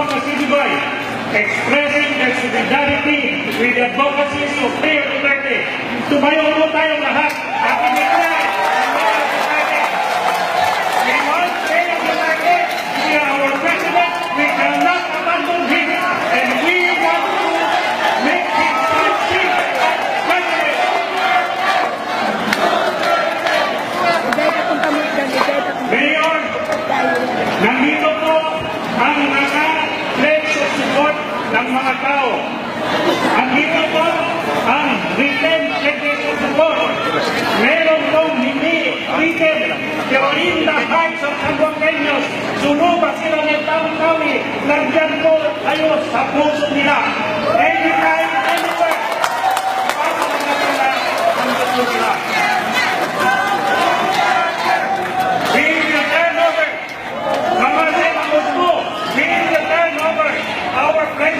Advocacy Dubai, expressing their solidarity with the advocacies of Mayor Duterte. Tumayo mo tayong lahat. At i-declare Nandito po ang ng mga tao. Andito po ang written of support. Meron pong hindi written, the hearts of Cambodianos, sumuba sila ng taong-tawi, nandyan po kayo sa puso nila. Anytime, anywhere, para na sila ang gusto nila. our flag